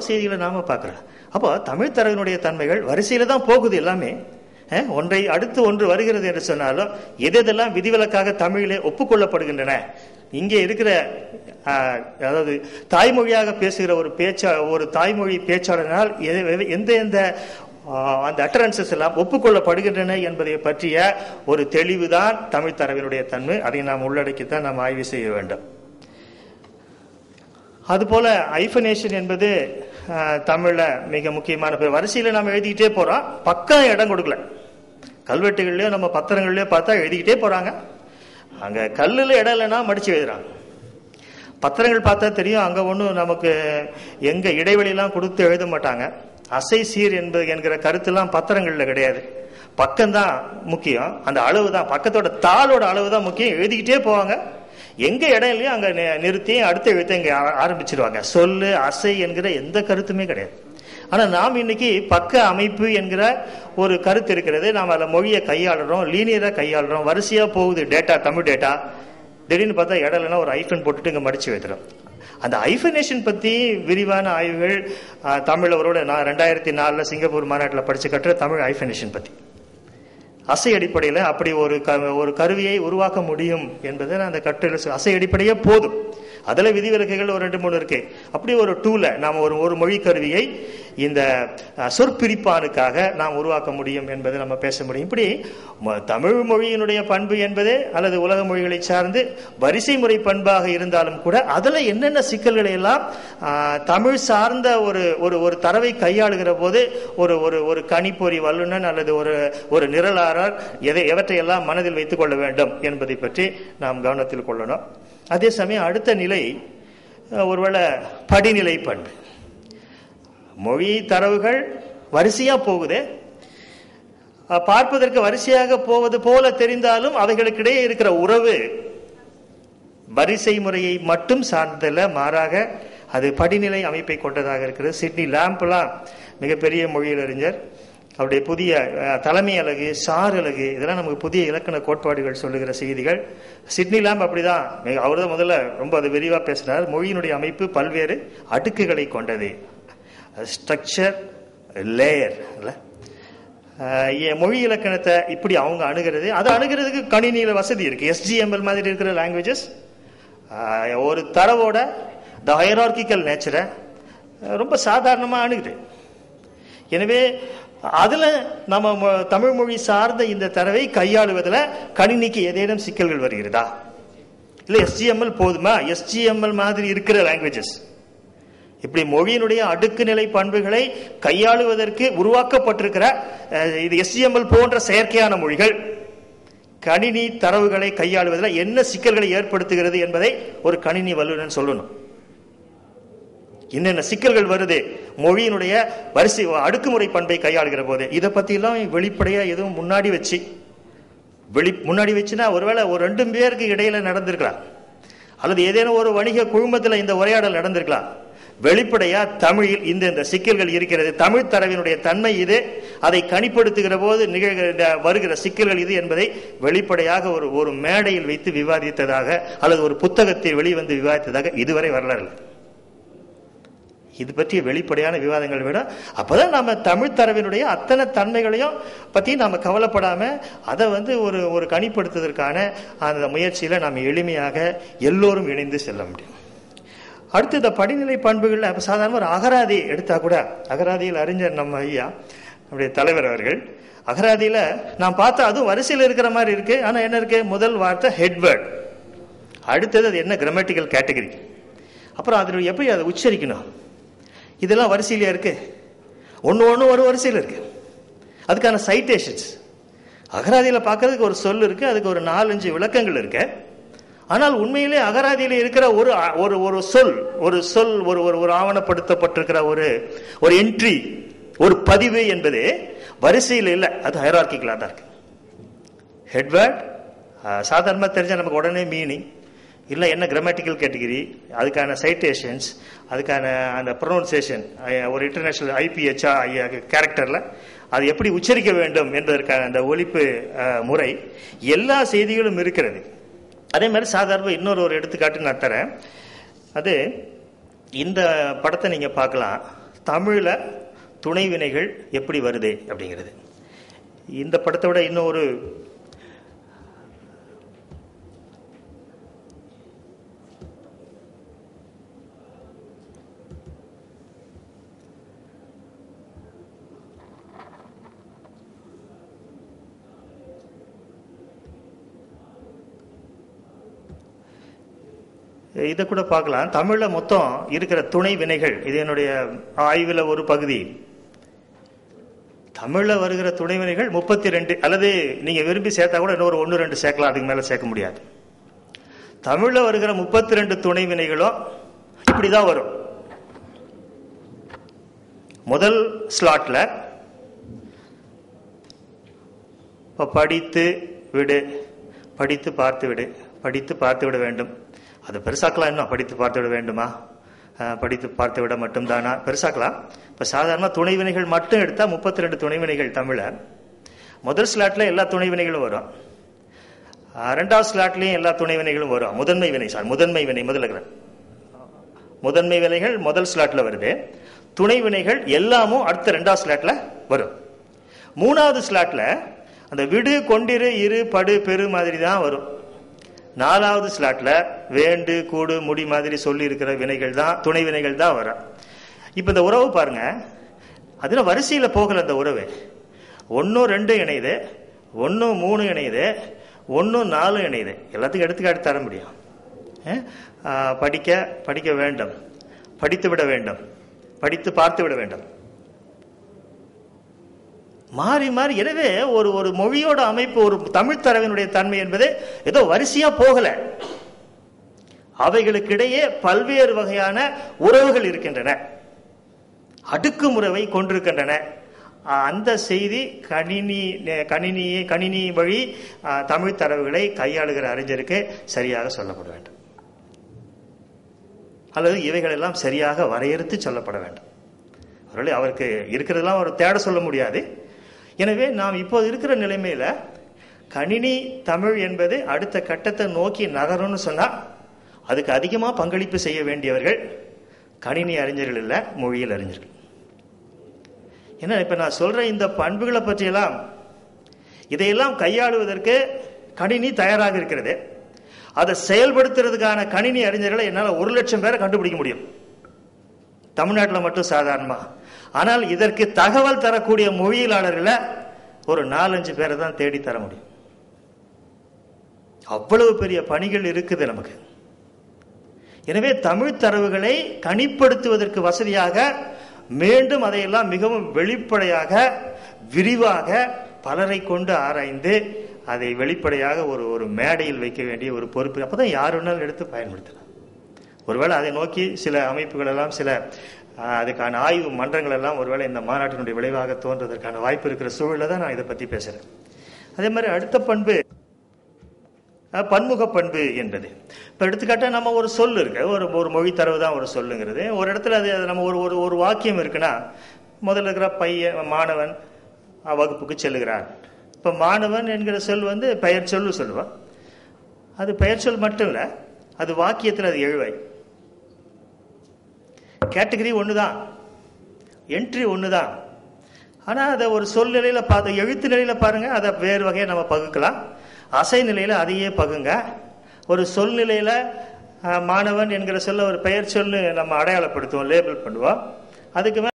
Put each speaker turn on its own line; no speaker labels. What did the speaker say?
செய்திகளை நாம பார்க்கிறோம். அப்போ தமிழ் தரவினுடைய தன்மைகள் வரிசையில தான் போகுது எல்லாமே. ஒன்றை அடுத்து ஒன்று வருகிறது என்று சொன்னாலும் எதெல்லாம் விதிவிலக்காக தமிழிலே ஒப்புக்கொள்ளப்படுகின்றன? இங்கே இருக்கிற அதாவது தாய்மொழியாக பேசுகிற ஒரு பேச்சா ஒரு தாய்மொழி பேச்சாளனால் எது- எந்த எந்த அந்த அட்டரன்சஸ் எல்லாம் ஒப்புக்கொள்ளப்படுகின்றன என்பதை பற்றிய ஒரு தெளிவுதான் தமிழ் தரவினுடைய தன்மை. அதை நாம் உள்ளடக்கித்தான் நாம் ஆய்வு செய்ய வேண்டும். அதுபோல ஐஃபனேஷன் என்பது தமிழில் மிக முக்கியமான பேர். வரிசையில் நம்ம எழுதிக்கிட்டே போகிறோம் பக்கம் இடம் கொடுக்கல. கல்வெட்டுகள்லையோ நம்ம பத்திரங்கள்லையோ பார்த்தா எழுதிக்கிட்டே போகிறாங்க அங்கே கல்லில் இடம் இல்லைன்னா மடித்து எழுதுகிறாங்க பத்திரங்கள் பார்த்தா தெரியும். அங்கே ஒன்றும் நமக்கு எங்கே இடைவெளியெலாம் கொடுத்து எழுத மாட்டாங்க. அசை சீர் என்பது என்கிற கருத்துலாம் பத்திரங்களில் கிடையாது. பக்கம்தான் முக்கியம். அந்த அளவு தான் பக்கத்தோட தாளோட அளவு தான் முக்கியம். எழுதிக்கிட்டே போவாங்க. எங்க இடம் இல்லையோ அங்க நிறுத்தி அடுத்த எழுத்தை இங்க ஆரம்பிச்சிருவாங்க. சொல்லு அசை என்கிற எந்த கருத்துமே கிடையாது. ஆனால் நாம் இன்னைக்கு பக்க அமைப்பு என்கிற ஒரு கருத்து இருக்கிறது. நாம் அதில் மொழியை கையாளுறோம் லீனியராக கையாளுறோம் வரிசையாக போகுது டேட்டா தமிழ் டேட்டா திடீர்னு பார்த்தா இடம் இல்லைன்னா ஒரு ஐஃபன் போட்டுட்டு இங்கே மடிச்சு வைக்கிறோம் அந்த ஐஃபனேஷன் பற்றி விரிவான ஆய்வுகள் ஆஹ், தமிழ் அவரோட நான் ரெண்டாயிரத்தி நாலில் சிங்கப்பூர் மாநாட்டில் படித்து கட்டுற தமிழ் ஐஃபனேஷன் பற்றி அசை அடிப்படையில் அப்படி ஒரு க- ஒரு கருவியை உருவாக்க முடியும் என்பதை நான் அந்த கட்டுரையில் அசை அடிப்படையே போதும். அதில் விதிவிலக்குகள் ஒரு ரெண்டு மூணு இருக்கு. அப்படி ஒரு டூல நாம் ஒரு ஒரு மொழி கருவியை இந்த சொற்பிரிப்பானுக்காக நாம் உருவாக்க முடியும் என்பதை நம்ம பேச முடியும். இப்படி ம- தமிழ் மொழியினுடைய பண்பு என்பதே அல்லது உலக மொழிகளை சார்ந்து வரிசை முறை பண்பாக இருந்தாலும் கூட அதில் என்னென்ன சிக்கல்களை எல்லாம் தமிழ் சார்ந்த ஒரு ஒரு ஒரு தரவை கையாளுகிற போது ஒரு ஒரு ஒரு கணிப்பொறி வல்லுநன் அல்லது ஒரு ஒரு நிரலாளர் எதை எவற்றையெல்லாம் மனதில் வைத்துக் கொள்ள வேண்டும் என்பதை பற்றி நாம் கவனத்தில் கொள்ளணும். அதே சமயம் அடுத்த நிலை ஒருவேளை படிநிலை பண்பு. மொழி தரவுகள் வரிசையா போகுது. பார்ப்பதற்கு வரிசையாக போவது போல தெரிந்தாலும் அவைகளுக்கிடையே இருக்கிற உறவு வரிசை முறையை மட்டும் சார்ந்தல்ல மாறாக அது படிநிலை அமைப்பை கொண்டதாக இருக்கிறது. சிட்னி லேம்ப்லாம் மிகப்பெரிய மொழியிலறிஞர் அவருடைய புதிய தலைமை அலகு சார் அலகு இதெல்லாம் நமக்கு புதிய இலக்கண கோட்பாடுகள் சொல்லுகிற செய்திகள். சிட்னி லேம்ப் அப்படிதான். அவர் தான் முதல்ல ரொம்ப அது விரிவாக பேசினார். மொழியினுடைய அமைப்பு பல்வேறு அடுக்குகளை கொண்டது. ஸ்ட்ரக்சர் லேயர் மொழி இலக்கணத்தை இப்படி அவங்க அணுகிறது. அதை அணுகிறதுக்கு கணினியில் வசதி இருக்குது எஸ்ஜிஎம்எல் மாதிரி இருக்கிற லாங்குவேஜஸ் ஒரு தரவோட த ஹைரார்கிக்கல் நேச்சரை ரொம்ப சாதாரணமாக அணுகுது. எனவே அதில் நம்ம மொ- தமிழ் மொழி சார்ந்த இந்த தரவை கையாளுவதில் கணினிக்கு ஏதேனும் சிக்கல்கள் வருகிறதா? இல்லை எஸ்ஜிஎம்எல் போதுமா? எஸ்ஜிஎம்எல் மாதிரி இருக்கிற லாங்குவேஜஸ் இப்படி மொழியினுடைய அடுக்கு நிலை பண்புகளை கையாளுவதற்கு உருவாக்கப்பட்டிருக்கிற இது எஸ்டிஎம்எல் போன்ற செயற்கையான மொழிகள் கணினி தரவுகளை கையாளுவதில் என்ன சிக்கல்களை ஏற்படுத்துகிறது என்பதை ஒரு கணினி வல்லுநன் சொல்லணும். என்னென்ன சிக்கல்கள் வருது? மொழியினுடைய வரிசை அடுக்குமுறை பண்பை கையாளுகிற போது. இதை பத்தி வெளிப்படையாக வெளிப்படையா எதுவும் முன்னாடி வச்சு வெளி முன்னாடி வச்சுன்னா ஒருவேளை ஒரு ரெண்டு பேருக்கு இடையில நடந்திருக்கலாம். அல்லது ஏதேனும் ஒரு வணிக குழுமத்தில் இந்த உரையாடல் நடந்திருக்கலாம். வெளிப்படையா தமிழில் இந்த இந்த சிக்கல்கள் இருக்கிறது. தமிழ் தரவினுடைய தன்மை இது. அதை கணிப்படுத்துகிற போது நிகழ்கிற வருகிற சிக்கல்கள் இது என்பதை வெளிப்படையாக ஒரு ஒரு மேடையில் வைத்து விவாதித்ததாக அல்லது ஒரு புத்தகத்தில் வெளிவந்து விவாதித்ததாக இதுவரை வரலாறு இது பற்றிய வெளிப்படையான விவாதங்கள் விட அப்போதான் நம்ம தமிழ் தரவினுடைய அத்தனை தன்மைகளையும் பற்றி நாம் கவலைப்படாமல் அதை வந்து ஒரு ஒரு கணிப்படுத்துவதற்கான அந்த முயற்சியில் நாம் எளிமையாக எல்லோரும் இணைந்து செல்ல முடியும். அடுத்து இந்த படிநிலை பண்புகள்ல அப்ப சாதாரண ஒரு அகராதி எடுத்தா கூட அகராதியில் அறிஞர் நம்ம ஐயா நம்முடைய தலைவர் அவர்கள் அகராதியில நான் பார்த்தா அதுவும் வரிசையில் இருக்கிற மாதிரி இருக்கு. ஆனா என்ன இருக்கு? முதல் வார்த்தை ஹெட்வேர்ட் அடுத்தது அது என்ன கிராமட்டிக்கல் கேட்டகரி அப்புறம் அதில் எப்படி அதை உச்சரிக்கணும்? இதெல்லாம் வரிசையிலேயே இருக்கு? ஒன்று ஒன்று ஒரு வரிசையில் இருக்கு. அதுக்கான சைட்டேஷன்ஸ் அகராதியில் பார்க்கறதுக்கு ஒரு சொல் இருக்கு அதுக்கு ஒரு நாலஞ்சு விளக்கங்கள் இருக்கு. ஆனால் உண்மையிலே அகராதியில் இருக்கிற ஒரு ஒரு ஒரு சொல் ஒரு சொல் ஒரு ஒரு ஒரு ஆவணப்படுத்தப்பட்டிருக்கிற ஒரு ஒரு என்ட்ரி ஒரு பதிவு என்பது வரிசையில் இல்லை. அது ஹைரார்கிக்கலாக தான் இருக்கு. ஹெட்வேர்ட் சாதாரணமாக தெரிஞ்ச நமக்கு உடனே மீனிங் இல்லை என்ன கிராமட்டிக்கல் கேட்டகிரி அதுக்கான சைட்டேஷன்ஸ் அதுக்கான அந்த ப்ரொனவுன்சியேஷன் ஒரு இன்டர்நேஷனல் ஐபிஹெச்ஆ கேரக்டரில் அது எப்படி உச்சரிக்க வேண்டும் என்பதற்கான அந்த ஒழிப்பு முறை எல்லா செய்திகளும் இருக்கிறது. அதே மாதிரி சாதாரண இன்னொரு ஒரு எடுத்துக்காட்டு நான் தரேன். அது இந்த படத்தை நீங்கள் பார்க்கலாம். தமிழில் துணை வினைகள் எப்படி வருது அப்படிங்கிறது. இந்த படத்தை விட இன்னும் ஒரு இதை கூட பார்க்கலாம். தமிழில் மொத்தம் இருக்கிற துணை வினைகள் இது என்னுடைய ஆய்வில் ஒரு பகுதி. தமிழில் வருகிற துணை வினைகள் முப்பத்தி ரெண்டு அல்லது நீங்கள் விரும்பி சேர்த்தா கூட இன்னொரு ஒன்று ரெண்டு சேர்க்கலாம். அதுக்கு மேலே சேர்க்க முடியாது. தமிழில் வருகிற முப்பத்தி ரெண்டு துணை வினைகளும் இப்படி தான் வரும். முதல் ஸ்லாட்டில் இப்போ படித்து விடு படித்து பார்த்து விடு படித்து பார்த்து விட வேண்டும். அது பெருசாக்கலாம் இன்னும். படித்து பார்த்து விட வேண்டுமா படித்து பார்த்து விட மட்டும்தானா? பெருசாக்கலாம். இப்போ சாதாரணமாக துணைவினைகள் மட்டும் எடுத்தால் முப்பத்தி ரெண்டு துணைவினைகள் தமிழை. முதல் ஸ்லாட்டில் எல்லா துணைவினைகளும் வரும். ரெண்டாவது ஸ்லாட்லேயும் எல்லா துணைவினைகளும் வரும். முதன்மை வினை சார் முதன்மை வினை முதல்ல முதன்மை வினைகள் முதல் ஸ்லாட்டில் வருது. துணை வினைகள் எல்லாமும் அடுத்த ரெண்டாவது ஸ்லாட்டில் வரும். மூணாவது ஸ்லாட்டில் அந்த விடு கொண்டிரு இரு படு பெரு மாதிரி தான் வரும். நாலாவது ஸ்லாட்ல வேண்டு கூடு முடி மாதிரி சொல்லி இருக்கிற வினைகள் தான் துணை வினைகள் தான் வரும். இப்போ இந்த உறவு பாருங்க. அதில் வரிசையில் போகல அந்த உறவு. ஒன்றும் ரெண்டு இணையுது. ஒன்று மூணு இணையுது. ஒன்று நாலு இணையுது. எல்லாத்துக்கும் எடுத்துக்காட்டு தர முடியும். படிக்க படிக்க வேண்டும். படித்து விட வேண்டும். படித்து பார்த்து விட வேண்டும். மாறி மாறி எனவே ஒரு ஒரு மொழியோட அமைப்பு ஒரு தமிழ் தரவினுடைய தன்மை என்பது ஏதோ வரிசையா போகல. அவைகளுக்கிடையே பல்வேறு வகையான உறவுகள் இருக்கின்றன. அடுக்குமுறைவை கொண்டிருக்கின்றன. அந்த செய்தி கணினி கணினி கணினி வழி தமிழ் தரவுகளை கையாளுகிற அறிஞருக்கு சரியாக சொல்லப்பட வேண்டும். அல்லது இவைகளெல்லாம் சரியாக வரையறுத்து சொல்லப்பட வேண்டும். அவருக்கு இருக்கிறதெல்லாம் அவர் தேட சொல்ல முடியாது. எனவே நாம் இப்போது இருக்கிற நிலைமையில் கணினி தமிழ் என்பது அடுத்த கட்டத்தை நோக்கி நகரும்னு சொன்னால் அதுக்கு அதிகமாக பங்களிப்பு செய்ய வேண்டியவர்கள் கணினி அறிஞர்கள் இல்லை மொழியில் அறிஞர்கள். ஏன்னா இப்போ நான் சொல்கிற இந்த பண்புகளை பற்றியெல்லாம் இதையெல்லாம் கையாளுவதற்கு கணினி தயாராக இருக்கிறது. அதை செயல்படுத்துறதுக்கான கணினி அறிஞர்களை என்னால் ஒரு லட்சம் பேரை கண்டுபிடிக்க முடியும். தமிழ்நாட்டில் மட்டும் சாதாரணமாக ஆனால் இதற்கு தகவல் தரக்கூடிய மொழியியலாளர்களை ஒரு நாலஞ்சு பேரை தான் தேடி தர முடியும். அவ்வளவு பெரிய பணிகள் இருக்குது நமக்கு. எனவே தமிழ் தரவுகளை கணிப்படுத்துவதற்கு வசதியாக மீண்டும் அதையெல்லாம் மிகவும் வெளிப்படையாக விரிவாக பலரை கொண்டு ஆராய்ந்து அதை வெளிப்படையாக ஒரு ஒரு மேடையில் வைக்க வேண்டிய ஒரு பொறுப்பு. அப்பதான் யார் வேணாலும் எடுத்து பயன்படுத்தலாம். ஒருவேளை அதை நோக்கி சில அமைப்புகள் எல்லாம் சில அதுக்கான ஆய்வு மன்றங்கள் எல்லாம் ஒருவேளை இந்த மாநாட்டினுடைய விளைவாக தோன்றதற்கான வாய்ப்பு இருக்கிற சூழலில் தான் நான் இதை பத்தி பேசுறேன். அதே மாதிரி அடுத்த பண்பு பன்முக பண்பு என்பது. இப்போ எடுத்துக்காட்டா நம்ம ஒரு சொல் இருக்கு. ஒரு ஒரு மொழி தரவு தான் ஒரு சொல்லுங்கிறது. ஒரு இடத்துல அது அது நம்ம ஒரு ஒரு ஒரு வாக்கியம் இருக்குன்னா முதல்ல இருக்கிற பையன் மாணவன் வகுப்புக்கு செல்லுகிறான். இப்போ மாணவன் என்கிற சொல் வந்து பெயர் சொல்லு சொல்லுவான் அது பெயர் சொல் மட்டும் இல்லை அது வாக்கியத்தில் அது எழுவை கேட்டகரி ஒன்று தான் என்ட்ரி ஒன்று தான் ஆனால் அதை ஒரு சொல் நிலையில் பார்த்து எழுத்து நிலையில் பாருங்கள் அதை வேறு வகையை நம்ம பகுக்கலாம். அசை நிலையில் அதையே பகுங்க. ஒரு சொல் நிலையில் மாணவன் என்கிற சொல்ல ஒரு பெயர் சொல்லு நம்ம அடையாளப்படுத்துவோம் லேபிள் பண்ணுவோம். அதுக்கு